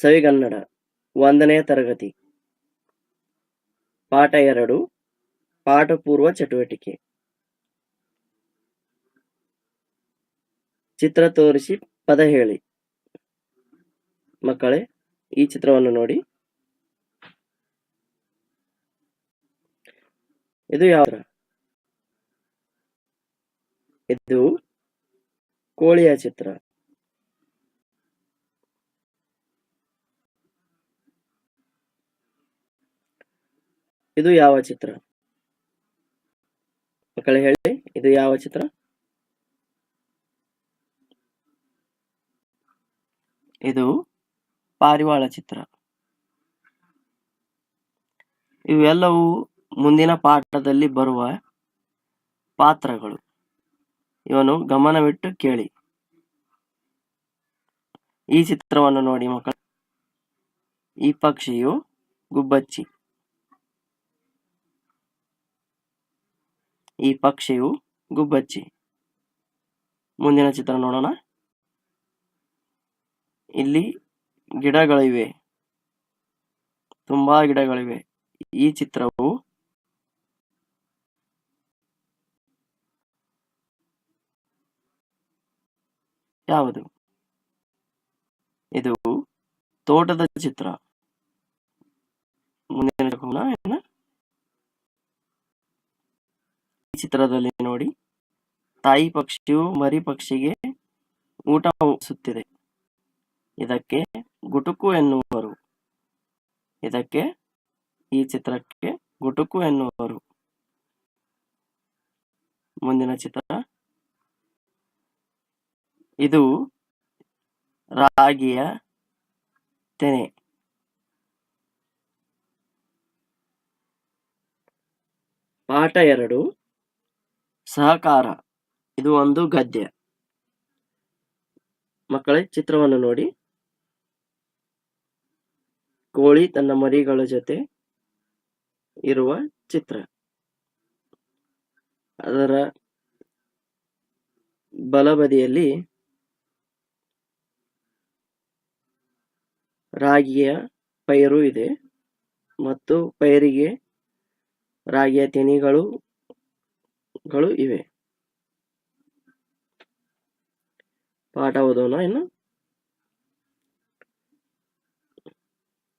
ಸವಿಗನ್ನಡ ಒಂದನೇ ತರಗತಿ. ಪಾಠ ಎರಡು. ಪಾಠಪೂರ್ವ ಚಟುವಟಿಕೆ. ಚಿತ್ರ ತೋರಿಸಿ ಪದ ಹೇಳಿ. ಮಕ್ಕಳೇ, ಈ ಚಿತ್ರವನ್ನು ನೋಡಿ. ಇದು ಯಾವ ಇದು ಕೋಳಿಯ ಚಿತ್ರ. ಇದು ಯಾವ ಚಿತ್ರ? ಮಕ್ಕಳೇ ಹೇಳಿ, ಇದು ಯಾವ ಚಿತ್ರ? ಇದು ಪಾರಿವಾಳ ಚಿತ್ರ. ಇವೆಲ್ಲವೂ ಮುಂದಿನ ಪಾಠದಲ್ಲಿ ಬರುವ ಪಾತ್ರಗಳು. ಇವನು ಗಮನವಿಟ್ಟು ಕೇಳಿ. ಈ ಚಿತ್ರವನ್ನು ನೋಡಿ ಮಕ್ಕಳು. ಈ ಪಕ್ಷಿಯು ಗುಬ್ಬಚ್ಚಿ. ಈ ಪಕ್ಷಿಯು ಗುಬ್ಬಚ್ಚಿ. ಮುಂದಿನ ಚಿತ್ರ ನೋಡೋಣ. ಇಲ್ಲಿ ಗಿಡಗಳಿವೆ. ತುಂಬಾ ಗಿಡಗಳಿವೆ. ಈ ಚಿತ್ರವು ಯಾವುದು? ಇದು ತೋಟದ ಚಿತ್ರ. ಮುಂದಿನ ಚಿತ್ರಕ್ಕೆ ಹೋಗೋಣ, ಏನು? ಈ ಚಿತ್ರದಲ್ಲಿ ನೋಡಿ. ತಾಯಿ ಪಕ್ಷಿಯು ಮರಿ ಪಕ್ಷಿಗೆ ಊಟ ಸುತ್ತಿದೆ ಇದಕ್ಕೆ ಗುಟುಕು ಎನ್ನುವರು. ಇದಕ್ಕೆ ಈ ಚಿತ್ರಕ್ಕೆ ಗುಟುಕು ಎನ್ನುವರು. ಮುಂದಿನ ಚಿತ್ರ. ಇದು ರಾಗಿಯ ತೆನೆ. ಪಾಠ ಎರಡು. ಸಹಕಾರ. ಇದು ಒಂದು ಗದ್ಯ. ಮಕ್ಕಳೇ, ಚಿತ್ರವನ್ನು ನೋಡಿ. ಕೋಳಿ ತನ್ನ ಮರಿಗಳ ಜೊತೆ ಇರುವ ಚಿತ್ರ. ಅದರ ಬಲಬದಿಯಲ್ಲಿ ರಾಗಿಯ ಪೈರು ಇದೆ ಮತ್ತು ಪೈರಿಗೆ ರಾಗಿಯ ತೆನೆಗಳು ಗಳು ಇವೆ. ಪಾಠ ಓದೋಣ ಇನ್ನು.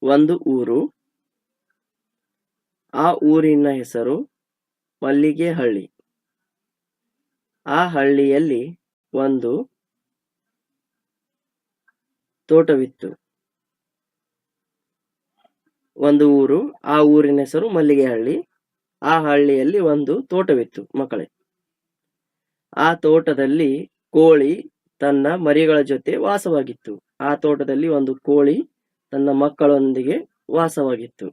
ಒಂದು ಊರು. ಆ ಊರಿನ ಹೆಸರು ಮಲ್ಲಿಗೆ ಹಳ್ಳಿ ಆ ಹಳ್ಳಿಯಲ್ಲಿ ಒಂದು ತೋಟವಿತ್ತು. ಒಂದು ಊರು, ಆ ಊರಿನ ಹೆಸರು ಮಲ್ಲಿಗೆ ಹಳ್ಳಿ ಆ ಹಳ್ಳಿಯಲ್ಲಿ ಒಂದು ತೋಟವಿತ್ತು ಮಕ್ಕಳೇ. ಆ ತೋಟದಲ್ಲಿ ಕೋಳಿ ತನ್ನ ಮರಿಗಳ ಜೊತೆ ವಾಸವಾಗಿತ್ತು. ಆ ತೋಟದಲ್ಲಿ ಒಂದು ಕೋಳಿ ತನ್ನ ಮಕ್ಕಳೊಂದಿಗೆ ವಾಸವಾಗಿತ್ತು.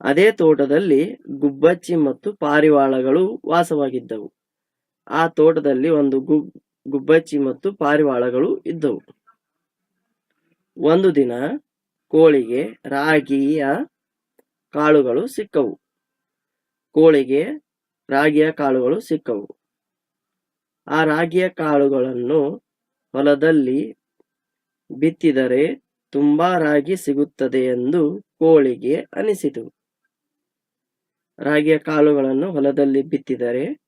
ಅದೇ ತೋಟದಲ್ಲಿ ಗುಬ್ಬಚ್ಚಿ ಮತ್ತು ಪಾರಿವಾಳಗಳು ವಾಸವಾಗಿದ್ದವು. ಆ ತೋಟದಲ್ಲಿ ಒಂದು ಗುಬ್ ಗುಬ್ಬಚ್ಚಿ ಮತ್ತು ಪಾರಿವಾಳಗಳು ಇದ್ದವು. ಒಂದು ದಿನ ಕೋಳಿಗೆ ರಾಗಿಯ ಕಾಳುಗಳು ಸಿಕ್ಕವು. ಕೋಳಿಗೆ ರಾಗಿಯ ಕಾಳುಗಳು ಸಿಕ್ಕವು. ಆ ರಾಗಿಯ ಕಾಳುಗಳನ್ನು ಹೊಲದಲ್ಲಿ ಬಿತ್ತಿದರೆ ತುಂಬಾ ರಾಗಿ ಸಿಗುತ್ತದೆ ಎಂದು ಕೋಳಿಗೆ ಅನಿಸಿತು. ರಾಗಿಯ ಕಾಳುಗಳನ್ನು ಹೊಲದಲ್ಲಿ ಬಿತ್ತಿದರೆ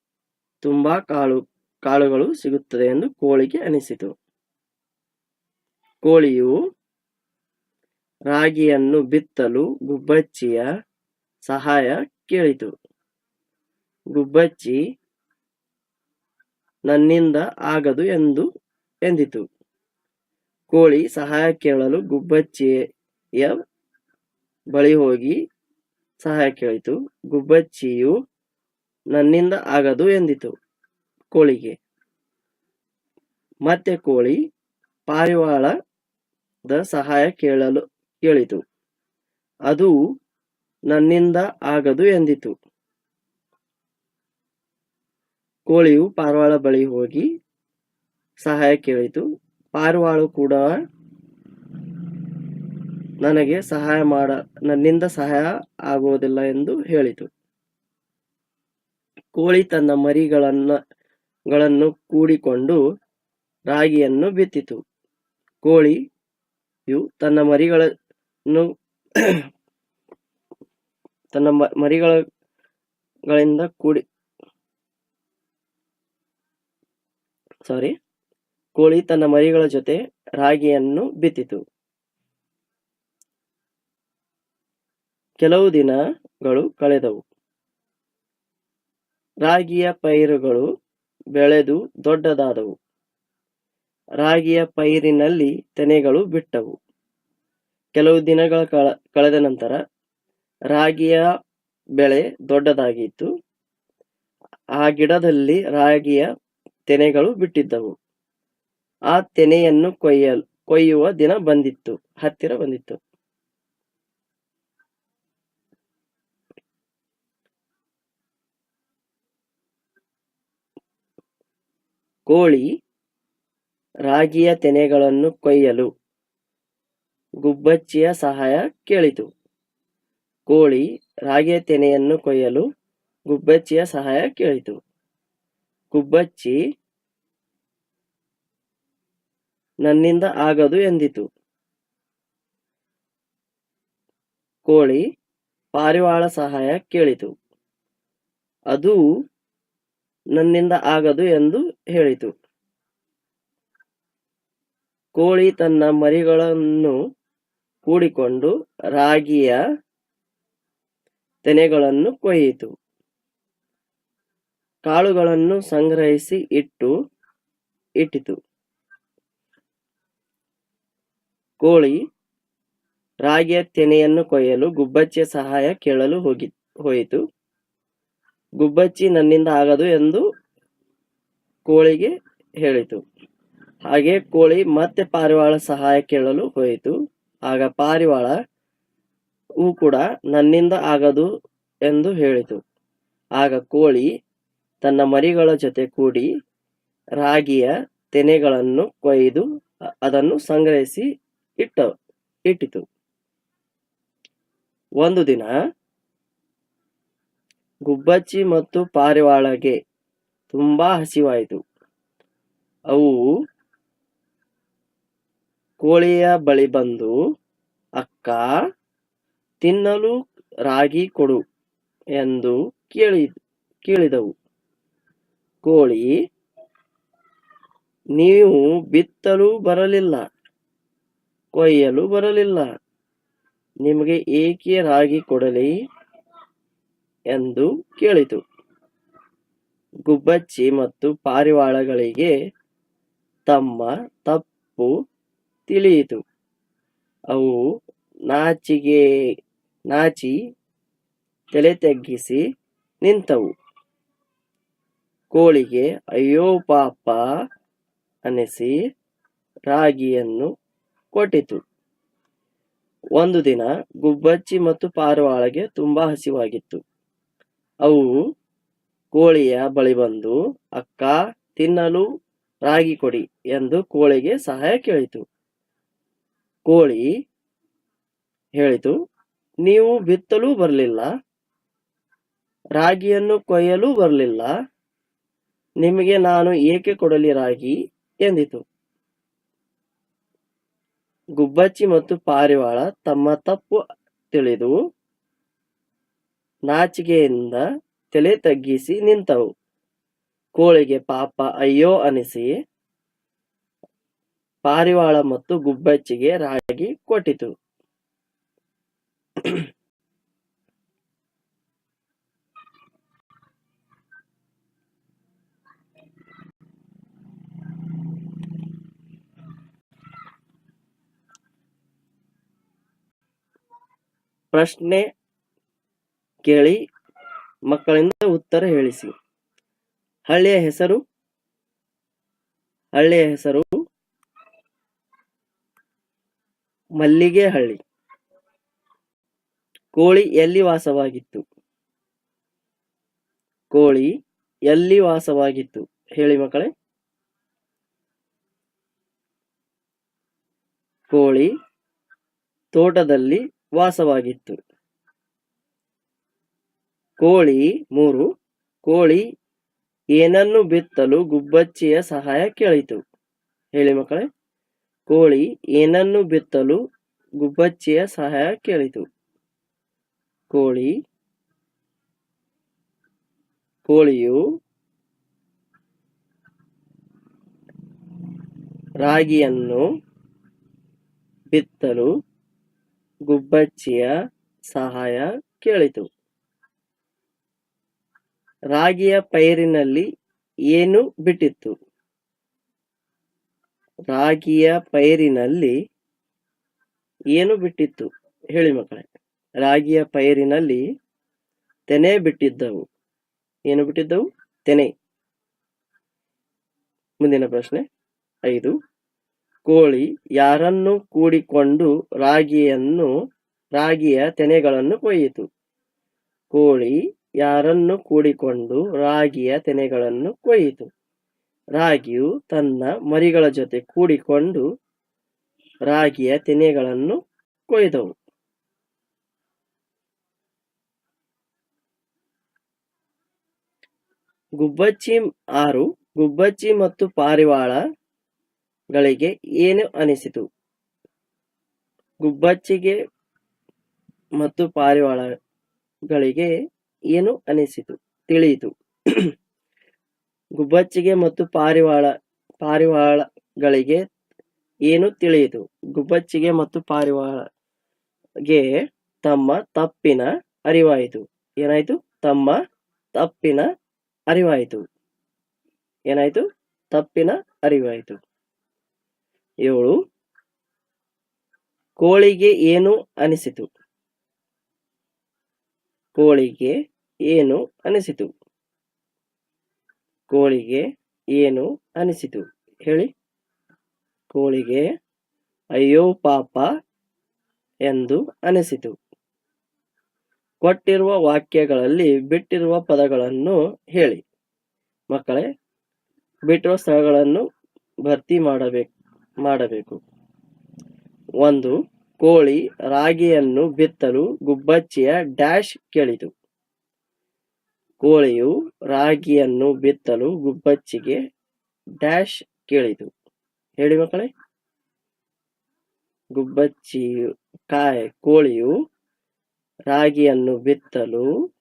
ತುಂಬಾ ಕಾಳು, ಕಾಳುಗಳು ಸಿಗುತ್ತದೆ ಎಂದು ಕೋಳಿಗೆ ಅನಿಸಿತು. ಕೋಳಿಯು ರಾಗಿಯನ್ನು ಬಿತ್ತಲು ಗುಬ್ಬಚ್ಚಿಯ ಸಹಾಯ ಕೇಳಿತು. ಗುಬ್ಬಚ್ಚಿ ನನ್ನಿಂದ ಆಗದು ಎಂದು ಎಂದಿತು. ಕೋಳಿ ಸಹಾಯ ಕೇಳಲು ಗುಬ್ಬಚ್ಚಿಯ ಬಳಿ ಹೋಗಿ ಸಹಾಯ ಕೇಳಿತು. ಗುಬ್ಬಚ್ಚಿಯು ನನ್ನಿಂದ ಆಗದು ಎಂದಿತು ಕೋಳಿಗೆ. ಮತ್ತೆ ಕೋಳಿ ಪಾರಿವಾಳದ ಸಹಾಯ ಕೇಳಲು ಕೇಳಿತು ಅದು ನನ್ನಿಂದ ಆಗದು ಎಂದಿತು. ಕೋಳಿಯು ಪಾರಿವಾಳ ಬಳಿ ಹೋಗಿ ಸಹಾಯ ಕೇಳಿತು. ಪಾರಿವಾಳ ಕೂಡ ನನಗೆ ಸಹಾಯ ಮಾಡ, ನನ್ನಿಂದ ಸಹಾಯ ಆಗುವುದಿಲ್ಲ ಎಂದು ಹೇಳಿತು. ಕೋಳಿ ತನ್ನ ಮರಿಗಳನ್ನ ಗಳನ್ನು ಕೂಡಿಕೊಂಡು ರಾಗಿಯನ್ನು ಬಿತ್ತಿತು. ಕೋಳಿಯು ತನ್ನ ಮರಿಗಳನ್ನು ತನ್ನ ಮರಿಗಳಿಂದ ಕೂಡಿ ಸಾರಿ ಕೋಳಿ ತನ್ನ ಮರಿಗಳ ಜೊತೆ ರಾಗಿಯನ್ನು ಬಿತ್ತಿತು. ಕೆಲವು ದಿನಗಳು ಕಳೆದವು. ರಾಗಿಯ ಪೈರುಗಳು ಬೆಳೆದು ದೊಡ್ಡದಾದವು. ರಾಗಿಯ ಪೈರಿನಲ್ಲಿ ತೆನೆಗಳು ಬಿಟ್ಟವು. ಕೆಲವು ದಿನಗಳ ಕಳ, ಕಳೆದ ನಂತರ ರಾಗಿಯ ಬೆಳೆ ದೊಡ್ಡದಾಗಿತ್ತು. ಆ ಗಿಡದಲ್ಲಿ ರಾಗಿಯ ತೆನೆಗಳು ಬಿಟ್ಟಿದ್ದವು. ಆ ತೆನೆಯನ್ನು ಕೊಯ್ಯಲು, ಕೊಯ್ಯುವ ದಿನ ಬಂದಿತ್ತು, ಹತ್ತಿರ ಬಂದಿತ್ತು. ಕೋಳಿ ರಾಗಿಯ ತೆನೆಗಳನ್ನು ಕೊಯ್ಯಲು ಗುಬ್ಬಚ್ಚಿಯ ಸಹಾಯ ಕೇಳಿತು. ಕೋಳಿ ರಾಗಿಯ ತೆನೆಯನ್ನು ಕೊಯ್ಯಲು ಗುಬ್ಬಚ್ಚಿಯ ಸಹಾಯ ಕೇಳಿತು. ಗುಬ್ಬಚ್ಚಿ ನನ್ನಿಂದ ಆಗದು ಎಂದಿತು. ಕೋಳಿ ಪಾರಿವಾಳ ಸಹಾಯ ಕೇಳಿತು. ಅದು ನನ್ನಿಂದ ಆಗದು ಎಂದು ಹೇಳಿತು. ಕೋಳಿ ತನ್ನ ಮರಿಗಳನ್ನು ಕೂಡಿಕೊಂಡು ರಾಗಿಯ ತೆನೆಗಳನ್ನು ಕೊಯ್ಯಿತು. ಕಾಳುಗಳನ್ನು ಸಂಗ್ರಹಿಸಿ ಇಟ್ಟು ಇಟ್ಟಿತು. ಕೋಳಿ ರಾಗಿಯ ತೆನೆಯನ್ನು ಕೊಯ್ಯಲು ಗುಬ್ಬಚ್ಚಿಯ ಸಹಾಯ ಕೇಳಲು ಹೋಗಿ, ಹೋಯಿತು. ಗುಬ್ಬಚ್ಚಿ ನನ್ನಿಂದ ಆಗದು ಎಂದು ಕೋಳಿಗೆ ಹೇಳಿತು. ಹಾಗೆ ಕೋಳಿ ಮತ್ತೆ ಪಾರಿವಾಳ ಸಹಾಯ ಕೇಳಲು ಹೋಯಿತು. ಆಗ ಪಾರಿವಾಳ ಹೂ ಕೂಡ ನನ್ನಿಂದ ಆಗದು ಎಂದು ಹೇಳಿತು. ಆಗ ಕೋಳಿ ತನ್ನ ಮರಿಗಳ ಜೊತೆ ಕೂಡಿ ರಾಗಿಯ ತೆನೆಗಳನ್ನು ಕೊಯ್ದು ಅದನ್ನು ಸಂಗ್ರಹಿಸಿ ಇಟ್ಟ, ಇಟ್ಟಿತು. ಒಂದು ದಿನ ಗುಬ್ಬಚ್ಚಿ ಮತ್ತು ಪಾರಿವಾಳಗೆ ತುಂಬಾ ಹಸಿವಾಯಿತು. ಅವು ಕೋಳಿಯ ಬಳಿ ಬಂದು, ಅಕ್ಕ, ತಿನ್ನಲು ರಾಗಿ ಕೊಡು ಎಂದು ಕೇಳಿ, ಕೇಳಿದವು. ಕೋಳಿ, ನೀವು ಬಿತ್ತಲು ಬರಲಿಲ್ಲ, ಕೊಯ್ಯಲು ಬರಲಿಲ್ಲ, ನಿಮಗೆ ಏಕೆ ರಾಗಿ ಕೊಡಲಿ? ಎಂದು ಕೇಳಿತು. ಗುಬ್ಬಚ್ಚಿ ಮತ್ತು ಪಾರಿವಾಳಗಳಿಗೆ ತಮ್ಮ ತಪ್ಪು ತಿಳಿಯಿತು. ಅವು ನಾಚಿಗೆ, ನಾಚಿ ತಲೆ ತಗ್ಗಿಸಿ ನಿಂತವು. ಕೋಳಿಗೆ, ಅಯ್ಯೋ ಪಾಪ ಅನಿಸಿ ರಾಗಿಯನ್ನು ಕೊಟ್ಟಿತು. ಒಂದು ದಿನ ಗುಬ್ಬಚ್ಚಿ ಮತ್ತು ಪಾರಿವಾಳಗೆ ತುಂಬಾ ಹಸಿವಾಗಿತ್ತು. ಅವು ಕೋಳಿಯ ಬಳಿ ಬಂದು, ಅಕ್ಕ, ತಿನ್ನಲು ರಾಗಿ ಕೊಡಿ ಎಂದು ಕೋಳಿಗೆ ಸಹಾಯ ಕೇಳಿತು. ಕೋಳಿ ಹೇಳಿತು, ನೀವು ಬಿತ್ತಲೂ ಬರಲಿಲ್ಲ, ರಾಗಿಯನ್ನು ಕೊಯ್ಯಲೂ ಬರಲಿಲ್ಲ, ನಿಮಗೆ ನಾನು ಏಕೆ ಕೊಡಲಿ ರಾಗಿ? ಎಂದಿತು. ಗುಬ್ಬಚ್ಚಿ ಮತ್ತು ಪಾರಿವಾಳ ತಮ್ಮ ತಪ್ಪು ತಿಳಿದು ನಾಚಿಕೆಯಿಂದ ತಲೆ ತಗ್ಗಿಸಿ ನಿಂತವು. ಕೋಳಿಗೆ ಪಾಪ, ಅಯ್ಯೋ ಅನಿಸಿ ಪಾರಿವಾಳ ಮತ್ತು ಗುಬ್ಬಚ್ಚಿಗೆ ರಾಗಿ ಕೊಟ್ಟಿತು. ಪ್ರಶ್ನೆ ಕೇಳಿ ಮಕ್ಕಳಿಂದ ಉತ್ತರ ಹೇಳಿಸಿ. ಹಳ್ಳಿಯ ಹೆಸರು? ಹಳ್ಳಿಯ ಹೆಸರು ಮಲ್ಲಿಗೆ ಹಳ್ಳಿ ಕೋಳಿ ಎಲ್ಲಿ ವಾಸವಾಗಿತ್ತು? ಕೋಳಿ ಎಲ್ಲಿ ವಾಸವಾಗಿತ್ತು? ಹೇಳಿ ಮಕ್ಕಳೇ. ಕೋಳಿ ತೋಟದಲ್ಲಿ ವಾಸವಾಗಿತ್ತು. ಕೋಳಿ ಮೂರು, ಕೋಳಿ ಏನನ್ನು ಬಿತ್ತಲು ಗುಬ್ಬಚ್ಚಿಯ ಸಹಾಯ ಕೇಳಿತು. ಹೇಳಿ ಮಕ್ಕಳೇ. ಕೋಳಿ ಏನನ್ನು ಬಿತ್ತಲು ಗುಬ್ಬಚ್ಚಿಯ ಸಹಾಯ ಕೇಳಿತು. ಕೋಳಿ, ಕೋಳಿಯು ರಾಗಿಯನ್ನು ಬಿತ್ತಲು ಗುಬ್ಬಚ್ಚಿಯ ಸಹಾಯ ಕೇಳಿತು. ರಾಗಿಯ ಪೈರಿನಲ್ಲಿ ಏನು ಬಿಟ್ಟಿತ್ತು? ರಾಗಿಯ ಪೈರಿನಲ್ಲಿ ಏನು ಬಿಟ್ಟಿತ್ತು? ಹೇಳಿ ಮಕ್ಕಳೇ. ರಾಗಿಯ ಪೈರಿನಲ್ಲಿ ತೆನೆ ಬಿಟ್ಟಿದ್ದವು. ಏನು ಬಿಟ್ಟಿದ್ದವು? ತೆನೆ. ಮುಂದಿನ ಪ್ರಶ್ನೆ. ಐದು. ಕೋಳಿ ಯಾರನ್ನು ಕೂಡಿಕೊಂಡು ರಾಗಿಯನ್ನು, ರಾಗಿಯ ತೆನೆಗಳನ್ನು ಕೊಯ್ಯಿತು? ಕೋಳಿ ಯಾರನ್ನು ಕೂಡಿಕೊಂಡು ರಾಗಿಯ ತೆನೆಗಳನ್ನು ಕೊಯ್ಯಿತು? ರಾಗಿಯು ತನ್ನ ಮರಿಗಳ ಜೊತೆ ಕೂಡಿಕೊಂಡು ರಾಗಿಯ ತೆನೆಗಳನ್ನು ಕೊಯ್ದವು. ಗುಬ್ಬಚ್ಚಿ ಆರು, ಗುಬ್ಬಚ್ಚಿ ಮತ್ತು ಪಾರಿವಾಳಗಳಿಗೆ ಏನು ಅನಿಸಿತು? ಗುಬ್ಬಚ್ಚಿಗೆ ಮತ್ತು ಪಾರಿವಾಳಗಳಿಗೆ ಏನು ಅನಿಸಿತು? ತಿಳಿಯಿತು. ಗುಬ್ಬಚ್ಚಿಗೆ ಮತ್ತು ಪಾರಿವಾಳ, ಪಾರಿವಾಳಗಳಿಗೆ ಏನು ತಿಳಿಯಿತು? ಗುಬ್ಬಚ್ಚಿಗೆ ಮತ್ತು ಪಾರಿವಾಳಗೆ ತಮ್ಮ ತಪ್ಪಿನ ಅರಿವಾಯಿತು. ಏನಾಯ್ತು? ತಮ್ಮ ತಪ್ಪಿನ ಅರಿವಾಯಿತು. ಏನಾಯ್ತು? ತಪ್ಪಿನ ಅರಿವಾಯಿತು. ಏಳು, ಕೋಳಿಗೆ ಏನು ಅನಿಸಿತು? ಕೋಳಿಗೆ ಏನು ಅನಿಸಿತು? ಕೋಳಿಗೆ ಏನು ಅನಿಸಿತು? ಹೇಳಿ. ಕೋಳಿಗೆ ಅಯ್ಯೋ ಪಾಪ ಎಂದು ಅನಿಸಿತು. ಕೊಟ್ಟಿರುವ ವಾಕ್ಯಗಳಲ್ಲಿ ಬಿಟ್ಟಿರುವ ಪದಗಳನ್ನು ಹೇಳಿ. ಮಕ್ಕಳೇ, ಬಿಟ್ಟಿರುವ ಸ್ಥಳಗಳನ್ನು ಭರ್ತಿ ಮಾಡಬೇಕು ಮಾಡಬೇಕು. ಒಂದು, ಕೋಳಿ ರಾಗಿಯನ್ನು ಬಿತ್ತಲು ಗುಬ್ಬಚ್ಚಿಯ ಡ್ಯಾಶ್ ಕೇಳಿತು. ಕೋಳಿಯು ರಾಗಿಯನ್ನು ಬಿತ್ತಲು ಗುಬ್ಬಚ್ಚಿಗೆ ಡ್ಯಾಶ್ ಕೇಳಿತು. ಹೇಳಿ ಮಕ್ಕಳೇ. ಗುಬ್ಬಚ್ಚಿ ಕಾಯ, ಕೋಳಿಯು ರಾಗಿಯನ್ನು ಬಿತ್ತಲು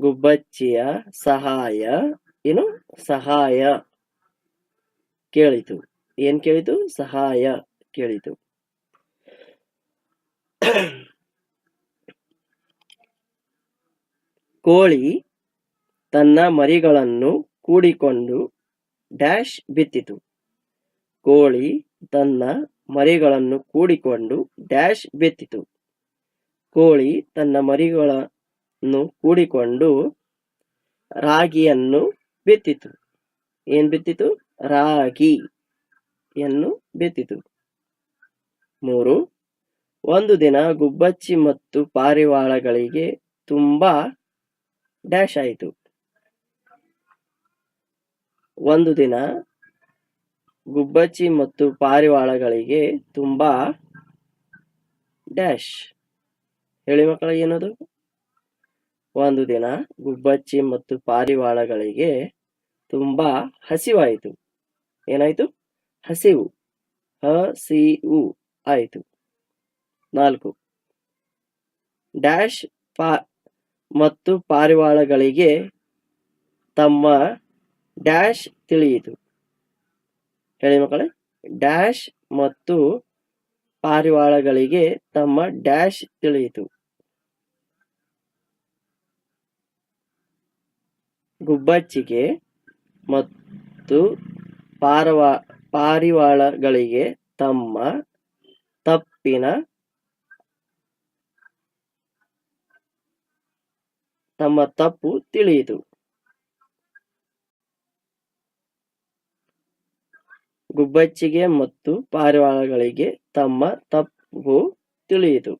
ಗುಬ್ಬಚ್ಚಿಯ ಸಹಾಯ, ಏನು? ಸಹಾಯ ಕೇಳಿತು. ಏನ್ ಕೇಳಿತು? ಸಹಾಯ ಕೇಳಿತು. ಕೋಳಿ ತನ್ನ ಮರಿಗಳನ್ನು ಕೂಡಿಕೊಂಡು ಡ್ಯಾಶ್ ಬಿತ್ತಿತು. ಕೋಳಿ ತನ್ನ ಮರಿಗಳನ್ನು ಕೂಡಿಕೊಂಡು ಡ್ಯಾಶ್ ಬಿತ್ತಿತು. ಕೋಳಿ ತನ್ನ ಮರಿಗಳನ್ನು ಕೂಡಿಕೊಂಡು ರಾಗಿಯನ್ನು ಬಿತ್ತಿತು. ಏನ್ ಬಿತ್ತಿತು? ರಾಗಿಯನ್ನು ಬಿತ್ತಿತು. ಮೂರು, ಒಂದು ದಿನ ಗುಬ್ಬಚ್ಚಿ ಮತ್ತು ಪಾರಿವಾಳಗಳಿಗೆ ತುಂಬಾ ಡ್ಯಾಶ್ ಆಯಿತು. ಒಂದು ದಿನ ಗುಬ್ಬಚ್ಚಿ ಮತ್ತು ಪಾರಿವಾಳಗಳಿಗೆ ತುಂಬಾ ಡ್ಯಾಶ್ ಹೇಳಿ ಮಕ್ಕಳ, ಏನದು? ಒಂದು ದಿನ ಗುಬ್ಬಚ್ಚಿ ಮತ್ತು ಪಾರಿವಾಳಗಳಿಗೆ ತುಂಬಾ ಹಸಿವಾಯಿತು. ಏನಾಯಿತು? ಹಸಿವು. ಹಸಿವು ಆಯಿತು. ನಾಲ್ಕು. ಡ್ಯಾಶ್ ಪಾ ಮತ್ತು ಪಾರಿವಾಳಗಳಿಗೆ ತಮ್ಮ ಡ್ಯಾಶ್ ತಿಳಿಯಿತು. ಹೇಳಿ ಮಕ್ಕಳೇ, ಡ್ಯಾಶ್ ಮತ್ತು ಪಾರಿವಾಳಗಳಿಗೆ ತಮ್ಮ ಡ್ಯಾಶ್ ತಿಳಿಯಿತು. ಗುಬ್ಬಚ್ಚಿಗೆ ಮತ್ತು ಪಾರವಾ, ಪಾರಿವಾಳಗಳಿಗೆ ತಮ್ಮ ತಪ್ಪಿನ ತಮ್ಮ ತಪ್ಪು ತಿಳಿಯಿತು. ಗುಬ್ಬಚ್ಚಿಗೆ ಮತ್ತು ಪಾರಿವಾಳಗಳಿಗೆ ತಮ್ಮ ತಪ್ಪು ತಿಳಿಯಿತು.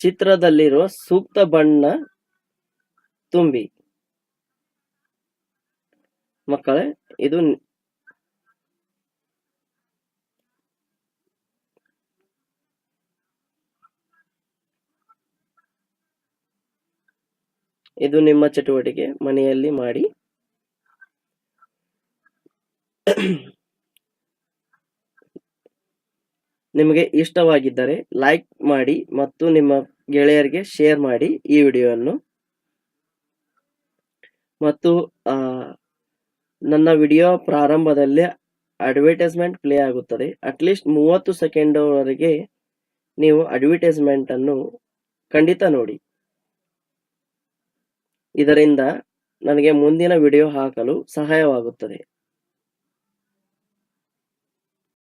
ಚಿತ್ರದಲ್ಲಿರುವ ಸೂಕ್ತ ಬಣ್ಣ ತುಂಬಿ. ಮಕ್ಕಳೇ, ಇದು ಇದು ನಿಮ್ಮ ಚಟುವಟಿಕೆ, ಮನೆಯಲ್ಲಿ ಮಾಡಿ. ನಿಮಗೆ ಇಷ್ಟವಾಗಿದ್ದರೆ ಲೈಕ್ ಮಾಡಿ ಮತ್ತು ನಿಮ್ಮ ಗೆಳೆಯರಿಗೆ ಶೇರ್ ಮಾಡಿ ಈ ವಿಡಿಯೋವನ್ನು. ಮತ್ತು ನನ್ನ ವಿಡಿಯೋ ಪ್ರಾರಂಭದಲ್ಲಿ ಅಡ್ವರ್ಟೈಸ್ಮೆಂಟ್ ಪ್ಲೇ ಆಗುತ್ತದೆ. ಅಟ್ಲೀಸ್ಟ್ ಮೂವತ್ತು ಸೆಕೆಂಡ್ವರೆಗೆ ನೀವು ಅಡ್ವರ್ಟೈಸ್ಮೆಂಟ್ ಅನ್ನು ಖಂಡಿತ ನೋಡಿ. ಇದರಿಂದ ನನಗೆ ಮುಂದಿನ ವಿಡಿಯೋ ಹಾಕಲು ಸಹಾಯವಾಗುತ್ತದೆ.